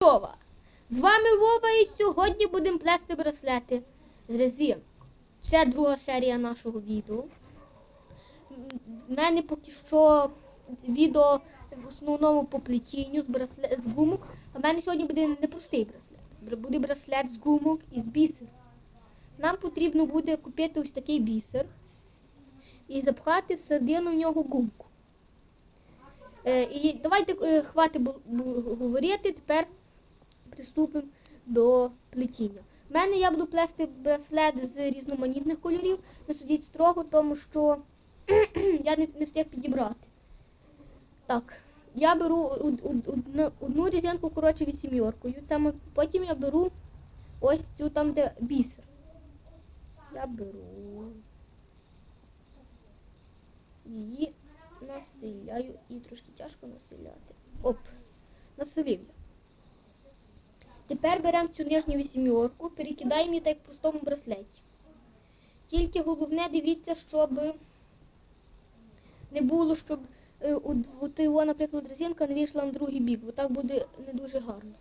Вова. З вами Вова і сьогодні будемо плести браслети з резинок. Це друга серія нашого відео. У мене поки що відео в основному по плетінню з, браслет, з гумок. В мене сьогодні буде не простий браслет. Буде браслет з гумок і з бісеру. Нам потрібно буде купити ось такий бісер і запхати всередину в нього гумку. Е, і давайте е, хватить говорити, тепер приступимо до плетіння. У мене я буду плести браслет з різноманітних кольорів. Не судіть строго, тому що я не, не встиг підібрати. Так, я беру од- од- одну, одну різинку, коротше, вісімьоркою. Саме потім я беру ось цю там, де бісер. Я беру її насиляю і трошки тяжко насиляти. Оп, населив я. Тепер беремо цю нижню вісімірку, перекидаємо її так як в простому браслеті. Тільки головне дивіться, щоб не було, щоб е, от, от його, наприклад, резинка не вийшла на другий бік, бо так буде не дуже гарно.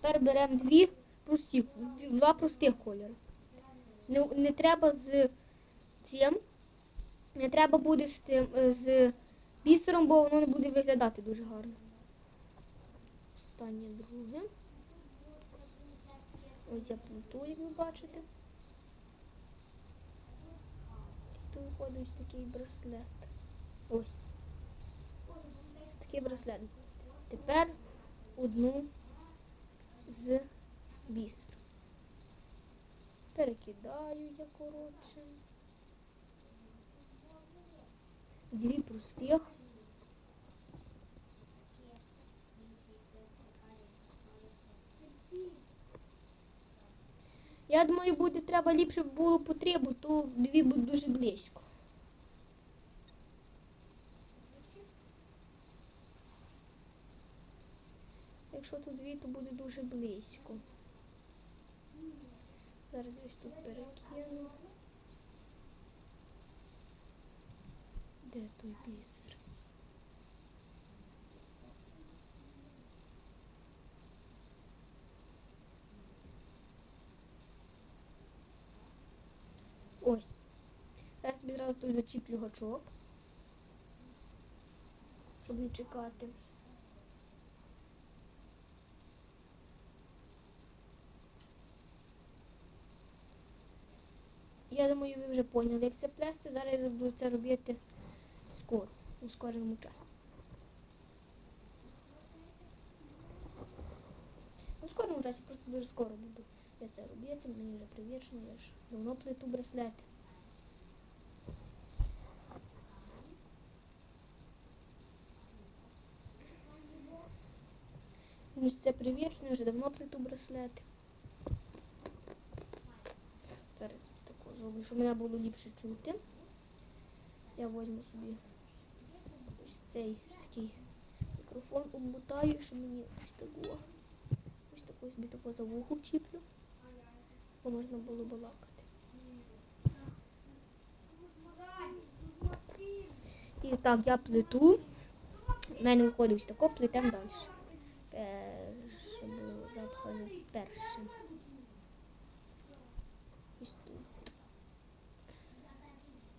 Тепер беремо дві прості, два простих кольори. Не, не треба з цим, не треба буде з тим е, з бісером, бо воно не буде виглядати дуже гарно. Останнє друге. Ось я плиту, як ви бачите. Тут виходить ось такий браслет. Ось. Ось такий браслет. Тепер одну з бісер. Перекидаю я коротше. Дві простих. Я думаю, буде треба ліпше було потребу, то дві будуть дуже близько. Якщо тут дві, то буде дуже близько. Зараз ось тут перекину. Де той бісер? Ось. Зараз відразу тут зачіплю гачок. Щоб не чекати. Я думаю, ви вже поняли, як це плести. Зараз я буду це робити скоро, у скорому часі. У скорому часі просто дуже скоро буду я це робити. Мені вже привічно, я ж давно плету браслети. Ну, це привічно, вже давно плету браслети. Зараз таку зроблю, щоб мене було ліпше чути. Я возьму собі ось цей такий мікрофон обмотаю, щоб мені ось таку, ось таку собі таку за вухо вчіплю, бо можна було балакати. І так, я плету. У мене виходить тако, плетемо далі. Перше було запхане першим.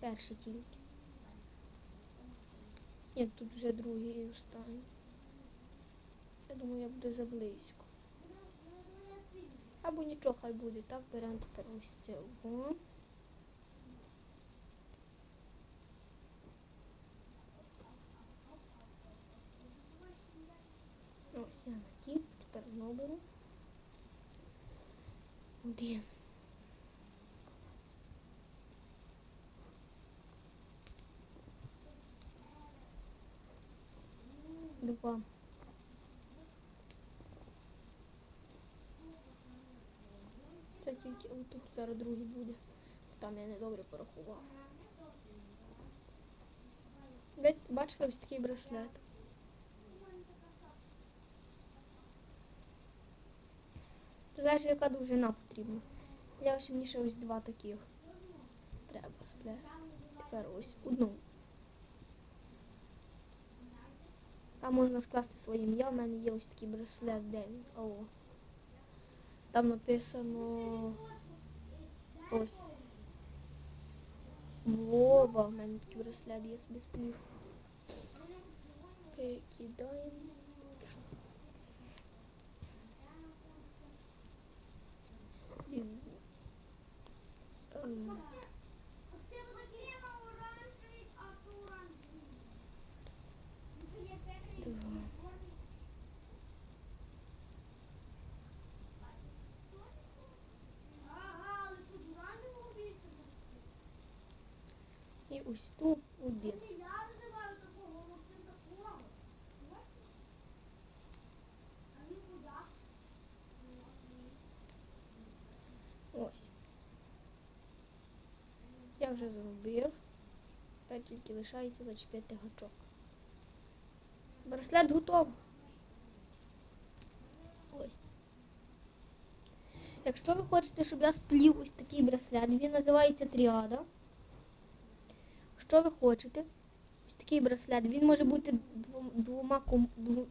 Перший тільки. Ні, тут вже другий останній. Я думаю, я буду заблизько. Або нічого, хай буде. Так, беремо тепер ось цього. Ось я натів, тепер знову. Один. Два. Це тільки тут зараз другий буде. Там я недобре порахував. Ви бачили ось такий браслет. Залежить, яка довжина потрібна. Я ось мені ще ось два таких. Треба сплести. Тепер ось одну. Там можна скласти своє ім'я. У мене є ось такий браслет, де він? О. Там написано ось. Вова, у мене такий браслет, я собі сплю. Перекидаємо. І ось тут один. Ось. Я вже зробив. Тепер тільки лишається зачепити гачок. Браслет готовий. Ось. Якщо ви хочете, щоб я сплів ось такий браслет, він називається тріада. Що ви хочете? Ось такий браслет. Він може бути двома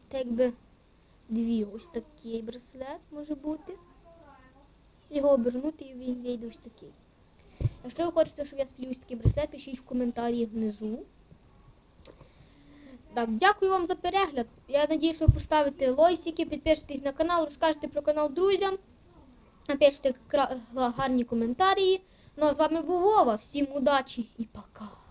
так якби дві. Ось такий браслет може бути. Його обернути і він вийде ось такий. Якщо ви хочете, щоб я сплів ось такий браслет, пишіть в коментарі внизу. Так, дякую вам за перегляд. Я надію, що ви поставите лойсики, підпишитесь на канал, розкажете про канал друзям, напишете гарні коментарі. Ну а з вами був Вова. Всім удачі і пока.